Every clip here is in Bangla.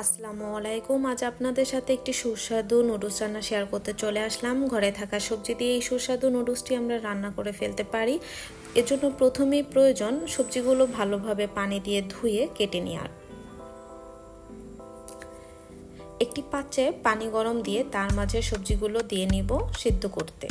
আসসালামু আলাইকুম। আজ আপনাদের সাথে একটি সুস্বাদু নুডলস রান্না শেয়ার করতে চলে আসলাম। ঘরে থাকা সবজি দিয়ে এই সুস্বাদু নুডলসটি আমরা রান্না করে ফেলতে পারি। এজন্য প্রথমেই প্রয়োজন সবজিগুলো ভালোভাবে পানি দিয়ে ধুয়ে কেটে নেওয়ার। একটি পাত্রে পানি গরম দিয়ে তার মাঝে সবজিগুলো দিয়ে নিব সিদ্ধ করতে।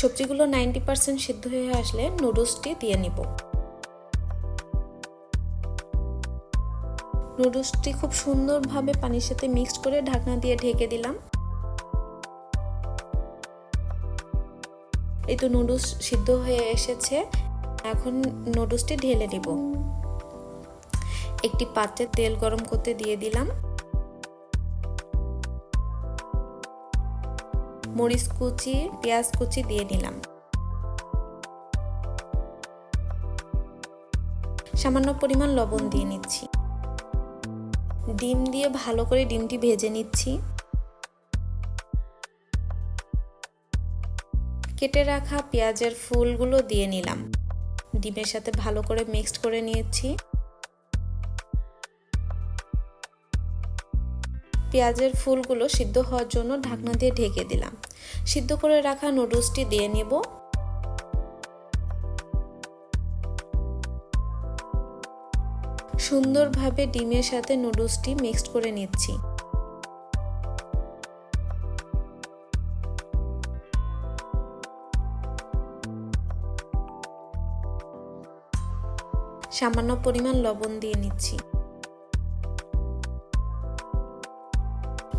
সবজিগুলো নাইনটি পার্সেন্ট সিদ্ধ হয়ে আসলে নুডলসটি দিয়ে নিব। নুডলসটি খুব সুন্দরভাবে পানির সাথে মিক্সড করে ঢাকনা দিয়ে ঢেকে দিলাম। এই তো নুডলস সিদ্ধ হয়ে এসেছে। এখন নুডলসটি ঢেলে নিব। একটি পাত্রে তেল গরম করতে দিয়ে দিলাম। মরিচ কুচি, পেঁয়াজ কুচি দিয়ে নিলাম সামান্য পরিমাণ লবণ দিয়ে নিচ্ছি। ডিম দিয়ে ভালো করে ডিমটি ভেজে নিচ্ছি। কেটে রাখা পেঁয়াজের ফুলগুলো দিয়ে নিলাম। ডিমের সাথে ভালো করে মিক্সড করে নিয়েছি। পেঁয়াজের ফুলগুলো সিদ্ধ হওয়ার জন্য ঢাকনা দিয়ে ঢেকে দিলাম। সিদ্ধ করে রাখা নুডলসটি দিয়ে নেব। সুন্দরভাবে ডিমের সাথে নুডলসটি মিক্সড করে নিচ্ছি। সামান্য পরিমাণ লবণ দিয়ে নিচ্ছি।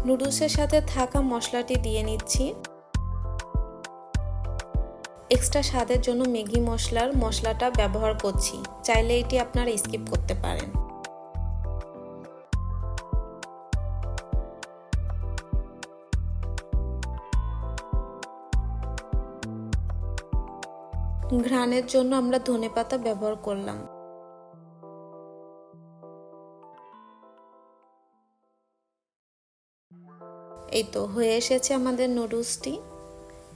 নুডলসের সাথে থাকা মশলাটি দিয়ে নিচ্ছি। এক্সট্রা স্বাদের জন্য ম্যাগি মশলার মশলাটা ব্যবহার করছি। চাইলে এটি আপনারা স্কিপ করতে পারেন। ঘ্রাণের জন্য আমরা ধনেপাতা ব্যবহার করলাম। এই তো হয়ে এসেছে আমাদের নুডলসটি।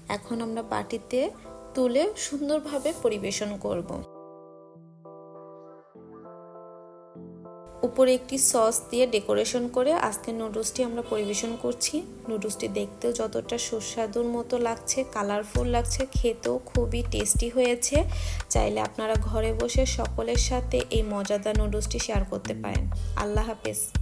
এখন আমরা বাটিতে তুলে সুন্দরভাবে পরিবেশন করব। উপরে একটি সস দিয়ে ডেকোরেশন করে আজকে নুডলসটি আমরা পরিবেশন করছি। নুডলসটি দেখতেও যতটা সুস্বাদুর মতো লাগছে, কালারফুল লাগছে, খেতেও খুবই টেস্টি হয়েছে। চাইলে আপনারা ঘরে বসে সকলের সাথে এই মজাদার নুডলসটি শেয়ার করতে পারেন। আল্লাহ হাফেজ।